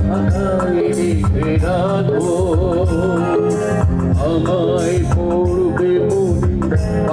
থাকায় রেখে রাখো আমায় পড়বে মনে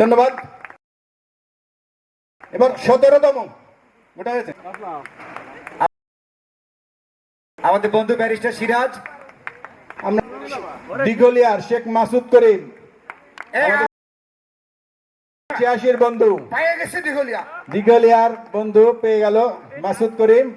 ধন্যবাদ। এবার সতেরোতম ওটা হয়েছে? আমাদের বন্ধু ব্যারিস্টার সিরাজ আমরা দিগলিয়ার শেখ মাসুদ করিম ছিয়াশির বন্ধু। দিগলিয়ার বন্ধু পেয়ে গেল মাসুদ করিম।